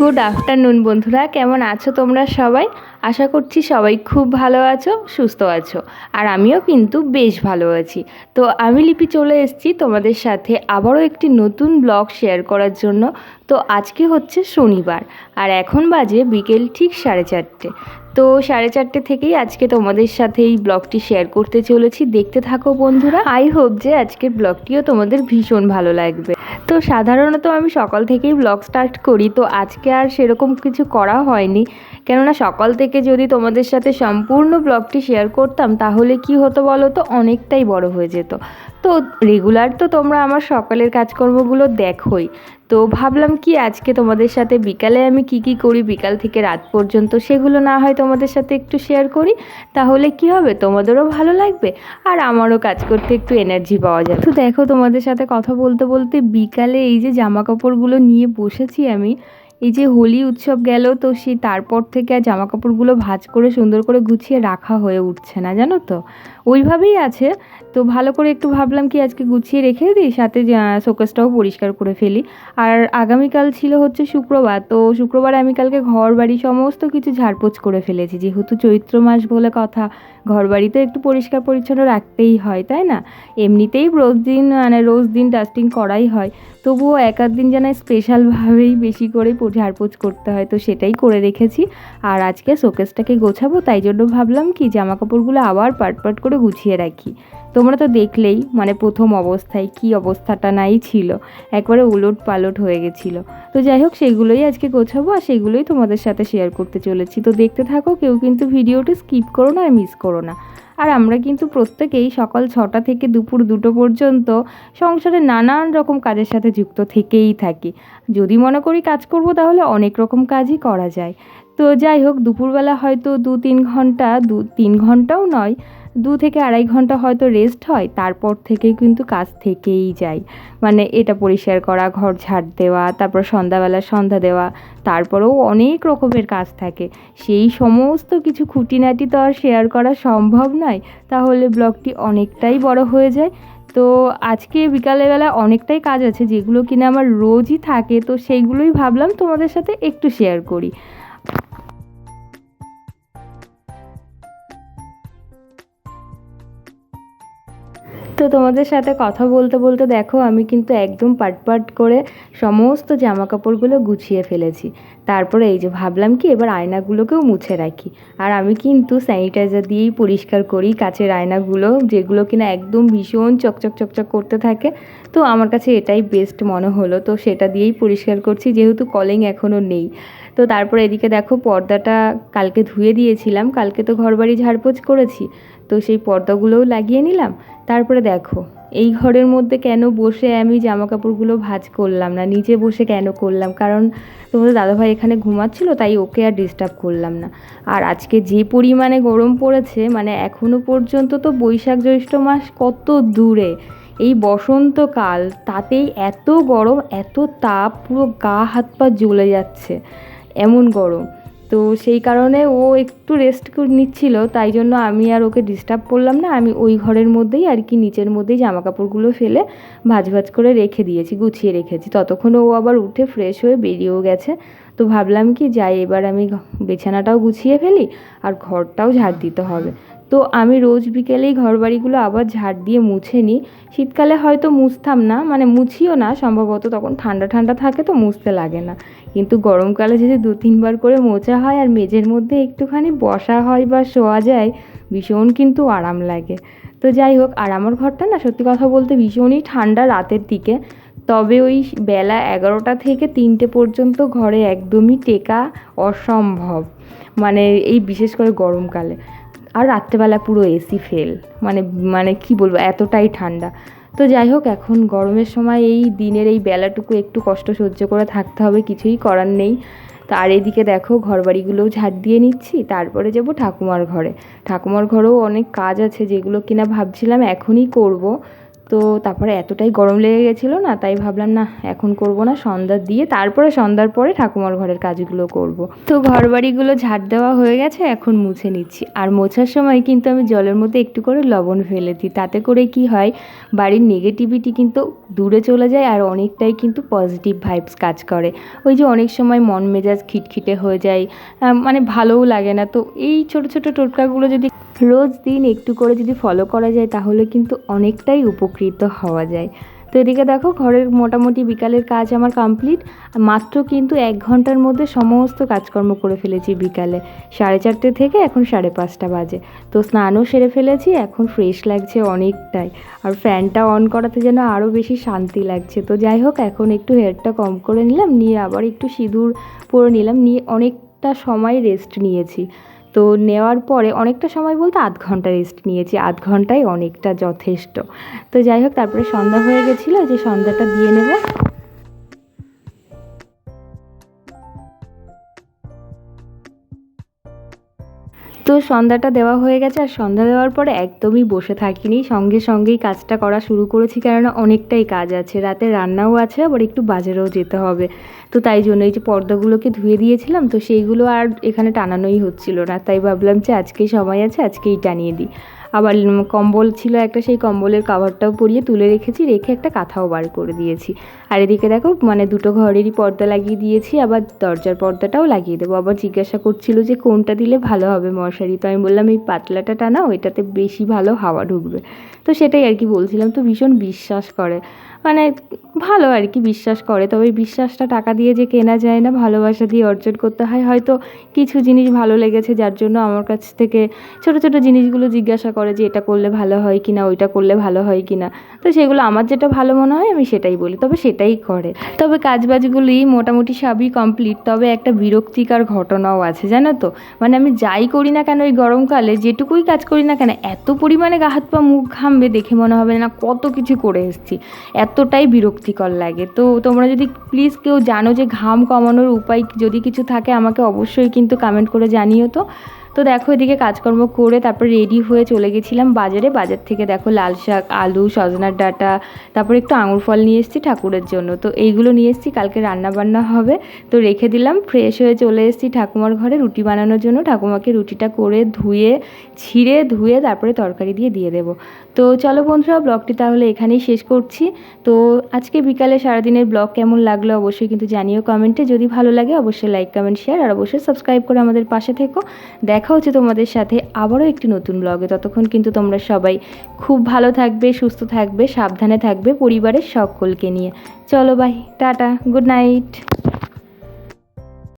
Good afternoon বন্ধুরা, কেমন আছো তোমরা সবাই? আশা করছি সবাই খুব ভালো আছো, সুস্থ আছো, আর আমিও কিন্তু বেশ ভালো আছি। তো আমি লিপি চলে এসেছি তোমাদের সাথে আবারও একটি নতুন ব্লগ শেয়ার করার জন্য। তো আজকে হচ্ছে শনিবার, আর এখন বাজে বিকেল ঠিক সাড়ে চারটে। তো সাড়ে চারটে থেকেই আজকে তোমাদের সাথে এই ব্লগটি শেয়ার করতে চলেছি। দেখতে থাকো বন্ধুরা। আই হোপ যে আজকের ব্লগটিও তোমাদের ভীষণ ভালো লাগবে। তো সাধারণত আমি সকাল থেকেই ব্লগ স্টার্ট করি, তো আজকে আর সেরকম কিছু করা হয়নি। কেননা সকাল থেকে যদি তোমাদের সাথে সম্পূর্ণ ব্লগটি শেয়ার করতাম, তাহলে কি হতো বলো তো? অনেকটাই বড় হয়ে যেত। তো রেগুলার তো তোমরা আমার সকালের কাজকর্মগুলো দেখোই। তো ভাবলাম কি আজকে তোমাদের সাথে বিকালে আমি কি কি করি বিকাল থেকে রাত পর্যন্ত সেগুলো না হয় তোমাদের সাথে একটু শেয়ার করি। তাহলে কি হবে? তোমাদেরও ভালো লাগবে আর আমারও কাজ করতে একটু এনার্জি পাওয়া যাবে তো দেখো তোমাদের সাথে কথা বলতে বলতে বিকালে এই যে জামা কাপড়গুলো নিয়ে বসেছি আমি এই যে হোলি উৎসব গেল, তো সেই তারপর থেকে আর জামা কাপড়গুলো ভাজ করে সুন্দর করে গুছিয়ে রাখা হয়ে উঠছে না, জানো তো? ওইভাবেই আছে। তো ভালো করে একটু ভাবলাম কি আজকে গুছিয়ে রেখে দিই, সাথে শোকেসটাও পরিষ্কার করে ফেলি। আর আগামীকাল ছিল হচ্ছে শুক্রবার, তো শুক্রবার আমি কালকে ঘর বাড়ি সমস্ত কিছু ঝাড়পোছ করে ফেলেছি। যেহেতু চৈত্র মাস বলে কথা ঘর বাড়ি তো একটু পরিষ্কার পরিচ্ছন্ন রাখতেই হয়, তাই না? এমনিতেই রোজ দিন মানে রোজ দিন ডাস্টিং করাই হয়। তবুও এক দিন যেন স্পেশালভাবেই বেশি করে ঝাড়পোছ করতে হয়, তো সেটাই করে রেখেছি। আর আজকে শোকেসটাকে গোছাবো, তাই জন্য ভাবলাম কি জামা কাপড়গুলো আবার পাট পাট করে গুছিয়ে রাখি। তোমরা তো দেখলেই মানে প্রথম অবস্থায় কি অবস্থাটা নাই ছিল। একবারে উলট পালট হয়ে গেছিল। তো যাই হোক, সেগুলোই আজকে গোছাবো আর সেগুলোই তোমাদের সাথে শেয়ার করতে চলেছি। তো দেখতে থাকো, কেউ কিন্তু ভিডিওটা স্কিপ করো না আর মিস করো না। আর আমরা কিন্তু প্রত্যেকেই সকাল ছটা থেকে দুপুর দুটো পর্যন্ত সংসারে নানান রকম কাজের সাথে যুক্ত থেকেই থাকি। যদি মনে করি কাজ করব, তাহলে অনেক রকম কাজই করা যায়। তো যাই হোক, দুপুরবেলা হয়তো দু তিন ঘণ্টা, দু তিন ঘন্টাও নয়, দু থেকে আড়াই ঘণ্টা হয়তো রেস্ট হয়, তারপর থেকে কিন্তু কাজ থেকেই যায় মানে এটা পরিষ্কার করা, ঘর ঝাড় দেওয়া, তারপর সন্ধ্যাবেলা সন্ধ্যা দেওয়া, তারপরেও অনেক রকমের কাজ থাকে। সেই সমস্ত কিছু খুঁটিনাটি তো আর শেয়ার করা সম্ভব নয়, তাহলে ব্লগটি অনেকটাই বড় হয়ে যায়। তো আজকে বিকালবেলা অনেকটাই কাজ আছে, যেগুলো কিনা আমার রোজই থাকে, তো সেইগুলোই ভাবলাম তোমাদের সাথে একটু শেয়ার করি। তো তোমাদের সাথে কথা বলতে বলতে দেখো, আমি কিন্তু একদম পাট পাট করে সমস্ত জামা কাপড়গুলো গুছিয়ে ফেলেছি। তারপরে এই যে ভাবলাম কি, এবার আয়নাগুলোকেও মুছে রাখি। আর আমি কিন্তু স্যানিটাইজার দিয়েই পরিষ্কার করি কাছের আয়নাগুলো, যেগুলো কিনা একদম ভীষণ চকচক চকচক করতে থাকে। তো আমার কাছে এটাই বেস্ট মনে হলো, তো সেটা দিয়েই পরিষ্কার করছি, যেহেতু কলিং এখনও নেই। তো তারপরে এদিকে দেখো পর্দাটা কালকে ধুয়ে দিয়েছিলাম, কালকে তো ঘরবাড়ি ঝাড়পোছ করেছি, তো সেই পর্দাগুলোও লাগিয়ে নিলাম। তারপরে দেখো, এই ঘরের মধ্যে কেন বসে আমি জামা কাপড়গুলো ভাজ করলাম না নিচে বসে কেন করলাম? কারণ তোমাদের দাদাভাই এখানে ঘুমাচ্ছিল, তাই ওকে আর ডিস্টার্ব করলাম না। আর আজকে যে পরিমাণে গরম পড়েছে মানে এখনও পর্যন্ত তো বৈশাখ জ্যৈষ্ঠ মাস কত দূরে। এই বসন্তকাল, তাতেই এত গরম, এত তাপ, পুরো গা হাত পা জ্বলে যাচ্ছে। এমন গরম। তো সেই কারণে ও একটু রেস্ট নিচ্ছিল, তাই জন্য আমি আর ওকে ডিস্টার্ব করলাম না। আমি ওই ঘরের মধ্যেই আর কি নিচের মধ্যেই জামা কাপড়গুলো ফেলে ভাজ ভাজ করে রেখে দিয়েছি, গুছিয়ে রেখেছি। ততক্ষণে ও আবার উঠে ফ্রেশ হয়ে বেরিয়েও গেছে। তো ভাবলাম কি, যাই, এবার আমি বিছানাটাও গুছিয়ে ফেলি আর ঘরটাও ঝাড় দিতে হবে। তো আমি রোজ বিকেলেই ঘরবাড়িগুলো আবার ঝাড় দিয়ে মুছে নিই। শীতকালে হয়তো মুছতাম না মানে মুছিও না, সম্ভবত তখন ঠান্ডা ঠান্ডা থাকে তো মুছতে লাগে না। কিন্তু গরমকালে যদি দু, তিনবার করে মোছা হয় আর মেঝের মধ্যে একটুখানি বসা হয় বা শোয়া যায়, ভীষণ কিন্তু আরাম লাগে। তো যাই হোক, আর আমার ঘরটা না সত্যি কথা বলতে ভীষণই ঠান্ডা রাতের দিকে। তবে ওই বেলা এগারোটা থেকে তিনটে পর্যন্ত ঘরে একদমই টেকা অসম্ভব। মানে এই বিশেষ করে গরমকালে। আর রাত্রেবেলা পুরো এসি ফেল মানে মানে কি বলব, এতটাই ঠান্ডা। তো যাই হোক, এখন গরমের সময় এই দিনের এই বেলাটুকু একটু কষ্ট সহ্য করে থাকতে হবে, কিছুই করার নেই। আর এদিকে দেখো, ঘরবাড়িগুলোও ঝাড় দিয়ে নিচ্ছি, তারপরে যাব ঠাকুমার ঘরে। ঠাকুমার ঘরেও অনেক কাজ আছে যেগুলো কিনা ভাবছিলাম এখনই করব। তো তারপরে এতটাই গরম লেগে গেছিল না, তাই ভাবলাম না এখন করব না, সন্ধ্যা দিয়ে তারপরে সন্ধ্যার পরে ঠাকুমার ঘরের কাজগুলো করব। তো ঘর বাড়িগুলো ঝাড় দেওয়া হয়ে গেছে, এখন মুছে নিচ্ছি। আর মোছার সময় কিন্তু আমি জলের মধ্যে একটু করে লবণ ফেলে দিই, তাতে করে কি হয়, বাড়ির নেগেটিভিটি কিন্তু দূরে চলে যায় আর অনেকটাই কিন্তু পজিটিভ ভাইবস কাজ করে। ওই যে অনেক সময় মন মেজাজ খিটখিটে হয়ে যায় মানে ভালোও লাগে না। তো এই ছোট ছোট টোটকাগুলো যদি রোজ দিন একটু করে যদি ফলো করা যায়, তাহলে কিন্তু অনেকটাই উপকৃত হওয়া যায়। তো এদিকে দেখো, ঘরের মোটামুটি বিকালের কাজ আমার কমপ্লিট মাত্র কিন্তু এক ঘণ্টার মধ্যে সমস্ত কাজকর্ম করে ফেলেছি বিকালে। সাড়ে চারটে থেকে এখন সাড়ে পাঁচটা বাজে। তো স্নানও সেরে ফেলেছি, এখন ফ্রেশ লাগছে অনেকটাই। আর ফ্যানটা অন করাতে যেন আরও বেশি শান্তি লাগছে। তো যাই হোক, এখন একটু হেয়ারটা কম করে নিলাম, নিয়ে আবার একটু সিঁদুর পরে নিলাম, নিয়ে অনেকটা সময় রেস্ট নিয়েছি। তো নেওয়ার পরে অনেকটা সময় বলতে আধ ঘণ্টা রেস্ট নিয়েছি, আধ ঘন্টায় অনেকটা যথেষ্ট। তো যাই হোক, তারপরে সন্ধ্যা হয়ে গেছিল, যে সন্ধ্যাটা দিয়ে নেব। তো সন্ধ্যাটা দেওয়া হয়ে গেছে আর সন্ধ্যা দেওয়ার পরে একদমই বসে থাকিনি। সঙ্গে সঙ্গেই কাজটা করা শুরু করেছি কেননা অনেকটাই কাজ আছে। রাতে রান্নাও আছে, আবার একটু বাজারেও যেতে হবে। তো তাই জন্য এই যে পর্দাগুলোকে ধুয়ে দিয়েছিলাম, তো সেইগুলো আর এখানে টানানোই হচ্ছিল না। তাই ভাবলাম যে আজকেই সময় আছে, আজকেই টানিয়ে দিই। আবার কম্বল ছিল একটা, সেই কম্বলের কাভারটাও পরিয়ে তুলে রেখেছি, রেখে একটা কাঁথাও বার করে দিয়েছি। আর এদিকে দেখো মানে দুটো ঘরেরই পর্দা লাগিয়ে দিয়েছি, আবার দরজার পর্দাটাও লাগিয়ে দেবো। আবার জিজ্ঞাসা করছিল যে কোনটা দিলে ভালো হবে মশারি। তো আমি বললাম, এই পাতলাটা টানা ওইটাতে বেশি ভালো হাওয়া ঢুকবে। তো সেটাই আর কি বলছিলাম। তো ভীষণ বিশ্বাস করে। মানে ভালো আর কি বিশ্বাস করে। তবে বিশ্বাসটা টাকা দিয়ে যে কেনা যায় না, ভালোবাসা দিয়ে অর্জন করতে হয়, হয়তো কিছু জিনিস ভালো লেগেছে যার জন্য আমার কাছ থেকে ছোট ছোট জিনিসগুলো জিজ্ঞাসা করে যে এটা করলে ভালো হয় কি না ওইটা করলে ভালো হয় কি না তো সেগুলো আমার যেটা ভালো মনে হয় আমি সেটাই বলি, তবে সেটাই করে। তবে কাজবাজগুলি মোটামুটি সবই কমপ্লিট তবে একটা বিরক্তিকর ঘটনাও আছে, জানো তো? মানে আমি যাই করি না কেন এই গরমকালে, যেটুকুই কাজ করি না কেন, এত পরিমাণে গা হাত পা মুখ ঘামবে দেখে মনে হবে না কত কিছু করে এসেছি। এতটাই বিরক্তিকর লাগে। তো তোমরা যদি প্লিজ কেউ জানো যে ঘাম কমানোর উপায় যদি কিছু থাকে, আমাকে অবশ্যই কিন্তু কমেন্ট করে জানিও তো। তো দেখো এদিকে কাজকর্ম করে তারপর রেডি হয়ে চলে গেছিলাম বাজারে। বাজার থেকে দেখো লাল শাক, আলু, সজনার ডাঁটা, তারপর একটু আঙুর ফল নিয়ে এসেছি ঠাকুরের জন্য। তো এইগুলো নিয়ে এসেছি, কালকে রান্না বান্না হবে। তো রেখে দিলাম ফ্রেশ হয়ে চলে এসেছি ঠাকুমার ঘরে রুটি বানানোর জন্য। ঠাকুমাকে রুটিটা করে ধুয়ে, ছিঁড়ে, ধুয়ে তারপরে তরকারি দিয়ে দিয়ে দেবো। তো চলো বন্ধুরা, ব্লগটি তাহলে এখানেই শেষ করছি। তো আজকে বিকালে সারাদিনের ব্লগ কেমন লাগল অবশ্যই কিন্তু জানিও কমেন্টে। যদি ভালো লাগে, অবশ্যই লাইক কমেন্ট শেয়ার আর অবশ্যই সাবস্ক্রাইব করে আমাদের পাশে থেকো। দেখা হচ্ছে তোমাদের সাথে আবারও একটি নতুন ব্লগে ততক্ষণ কিন্তু তোমরা সবাই খুব ভালো থাকবে, সুস্থ থাকবে, সাবধানে থাকবে পরিবারের সকলকে নিয়ে। চলো বাই টাটা গুড নাইট